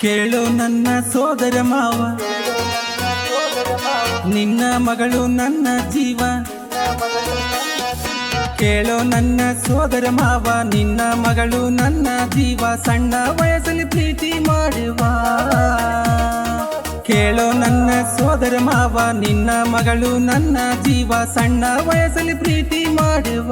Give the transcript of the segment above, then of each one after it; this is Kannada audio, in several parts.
ಕೇಳು ನನ್ನ ಸೋದರ ಮಾವ. ನಿನ್ನ ಮಗಳು ನನ್ನ ಜೀವ. ಕೇಳೋ ನನ್ನ ಸೋದರ ಮಾವ, ನಿನ್ನ ಮಗಳು ನನ್ನ ಜೀವ. ಸಣ್ಣ ವಯಸ್ಸಲ್ಲಿ ಪ್ರೀತಿ ಮಾಡುವ. ಕೇಳೋ ನನ್ನ ಸೋದರ ಮಾವ, ನಿನ್ನ ಮಗಳು ನನ್ನ ಜೀವ. ಸಣ್ಣ ವಯಸ್ಸಲ್ಲಿ ಪ್ರೀತಿ ಮಾಡುವ.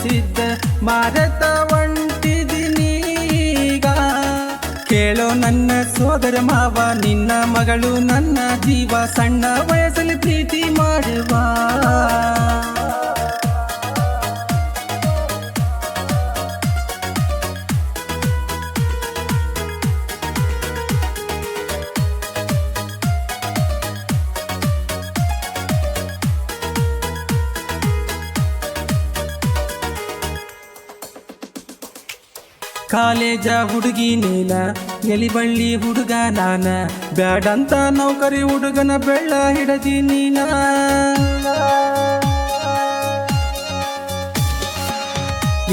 ತಿನಸಿದ್ದ ಮಾರತ ಒಂಟಿದಿನೀಗ ಕೇಳೋ ನನ್ನ ಸೋದರ ಮಾವ ನಿನ್ನ ಮಗಳು ನನ್ನ ಜೀವ ಸಣ್ಣ ವಯಸ್ಸಲ್ಲಿ ಪ್ರೀತಿ ಕಾಲೇಜ ಹುಡುಗಿ ನೀನ ಎಲಿಬಳ್ಳಿ ಹುಡುಗ ನಾನ. ಬ್ಯಾಡಂತ ನೌಕರಿ ಹುಡುಗನ ಬೆಳ್ಳ ಹಿಡದಿ ನೀನ.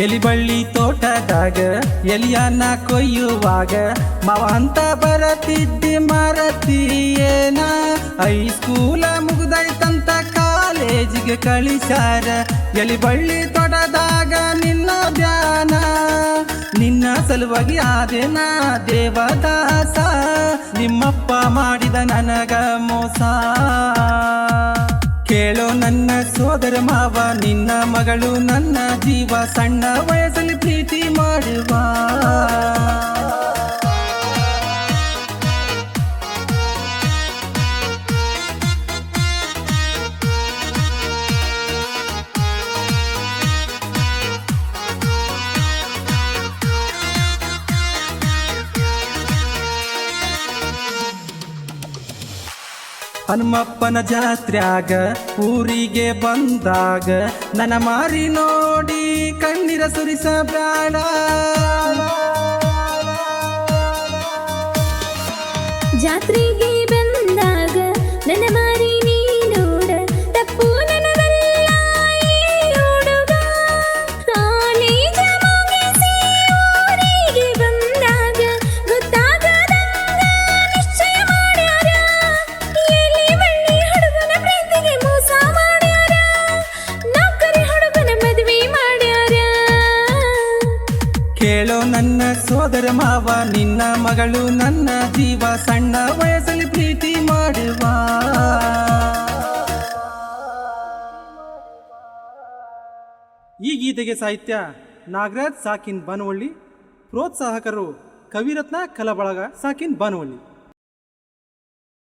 ಎಲಿಬಳ್ಳಿ ತೋಟದಾಗ ಎಲಿಯನ್ನ ಕೊಯ್ಯುವಾಗ ಮಾವ ಅಂತ ಬರತಿದ್ದೆ ಮರತಿಯೇನ ಹೈಸ್ಕೂಲ ಮುಗ್ದೈತಂತ ಕಾಲೇಜಿಗೆ ಕಳಿಸಾರ ಎಲಿಬಳ್ಳಿ ತೋಟದಾಗ ನಿನ್ನ ಧ್ಯಾನ. ನಿನ್ನ ಸಲುವಾಗಿ ಆದೇನ ದೇವದಾಸ. ನಿಮ್ಮಪ್ಪ ಮಾಡಿದ ನನಗ ಮೋಸ. ಕೇಳೋ ನನ್ನ ಸೋದರ ಮಾವ, ನಿನ್ನ ಮಗಳು ನನ್ನ ಜೀವ ಸಣ್ಣ ವಯಸ್ಸಲ್ಲಿ ಪ್ರೀತಿ ಮಾಡುವ. ಹನುಮಪ್ಪನ ಜಾತ್ರ್ಯಾಗ ಊರಿಗೆ ಬಂದಾಗ ನನ್ನ ಮಾರಿ ನೋಡಿ ಕಣ್ಣೀರ ಸುರಿಸ ಬ್ಯಾಡ. ಜಾತ್ರೆಗೆ ಸೋದರ ಮಾವ, ನಿನ್ನ ಮಗಳು ನನ್ನ ಜೀವ, ಸಣ್ಣ ವಯಸ್ಸಲ್ಲಿ ಪ್ರೀತಿ ಮಾಡುವ. ಈ ಗೀತೆಗೆ ಸಾಹಿತ್ಯ ನಾಗರಾಜ್ ಸಾಕಿನ್ ಬನವಳ್ಳಿ, ಪ್ರೋತ್ಸಾಹಕರು ಕವಿರತ್ನ ಕಲಬಳಗ ಸಾಕಿನ್ ಬಾನವಳ್ಳಿ.